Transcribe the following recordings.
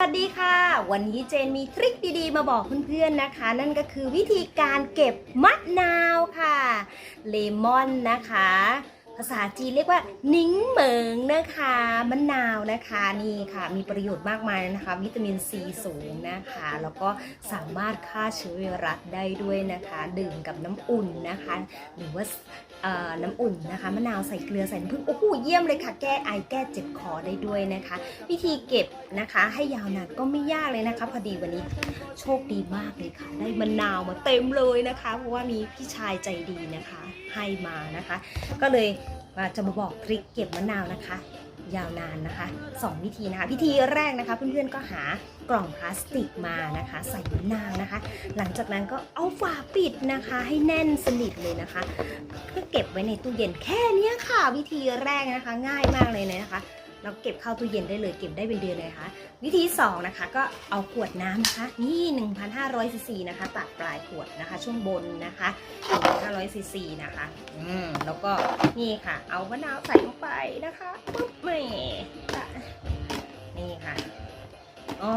สวัสดีค่ะ วันนี้เจนมีทริคดีๆ มาบอกเพื่อนๆนะคะ นั่นก็คือวิธีการเก็บมะนาวค่ะ เลมอนนะคะ ภาษาจีนเรียกว่านิ้งเหมิงนะคะมะนาวนะคะนี่ค่ะ มีประโยชน์มากมายนะคะ วิตามินซีสูงนะคะ แล้วก็สามารถฆ่าเชื้อไวรัสได้ด้วยนะคะ ดื่มกับน้ำอุ่นนะคะ หรือว่าน้ำอุ่นนะคะมะนาวใส่เกลือใส่น้ำผึ้งโอ้โหเยี่ยมเลยค่ะ แก้ไอแก้เจ็บคอได้ด้วยนะคะ วิธีเก็บนะคะให้ยาวนานก็ไม่ยากเลยนะคะ พอดีวันนี้โชคดีมากเลยค่ะ ได้มะนาวมาเต็มเลยนะคะ เพราะว่ามีพี่ชายใจดีนะคะให้มานะคะ ก็เลยมาจะมาบอกทริคเก็บมะนาวนะคะ ยาวนานนะคะสองวิธีนะคะวิธีแรกนะคะ เพื่อนๆก็หากล่องพลาสติกมานะคะ ใส่มะนาวนะคะ หลังจากนั้นก็เอาฝาปิดนะคะ ให้แน่นสนิทเลยนะคะเพื่อเก็บไว้ในตู้เย็นแค่นี้ค่ะ วิธีแรกนะคะ ง่ายมากเลยนะคะ เราเก็บเข้าตู้เย็นได้เลยเก็บได้เป็นเดือนเลยนะคะวิธี2นะคะก็เอาขวดน้ำนะคะ นี่1,500ซีซีนะคะ ตัดปลายขวดนะคะ ช่วงบนนะคะ1,500ซีซีนะคะ อืมแล้วก็นี่ค่ะ เอามะนาวใส่ลงไปนะคะปุ๊บแม่นี่ค่ะอ๋อ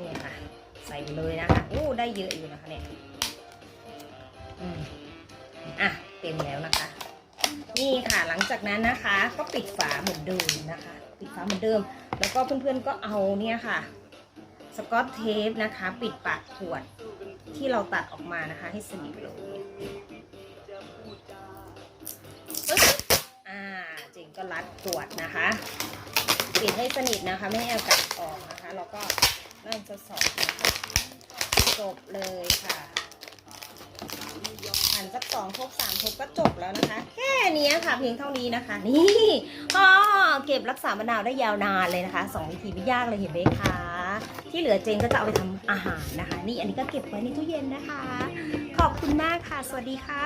นี่ค่ะ ใส่ไปเลยนะคะโอ้ได้เยอะอยู่นะคะเนี่ยอืมอะเต็มแล้วนะคะ นี่ค่ะหลังจากนั้นนะคะ ก็ปิดฝาเหมือนเดิมนะคะ ปิดฝาเหมือนเดิม แล้วก็เพื่อนๆก็เอาเนี่ยค่ะสกอตเทปนะคะ ปิดปากขวดที่เราตัดออกมานะคะ ให้สนิทเลยอ่าจริงก็รัดขวดนะคะ ปิดให้สนิทนะคะ ไม่ให้อากาศออกนะคะ แล้วก็นั่นจะสองนะคะจบเลยค่ะ องทบสามทบก็จบแล้วนะคะ แค่นี้ค่ะเพียงเท่านี้นะคะ นี่อ๋อเก็บรักษามะนาวได้ยาวนานเลยนะคะสองวิธีไม่ยากเลยเห็นไหมคะ ที่เหลือเจนก็จะเอาไปทำอาหารนะคะ นี่อันนี้ก็เก็บไว้ในตู้เย็นนะคะ ขอบคุณมากค่ะ สวัสดีค่ะ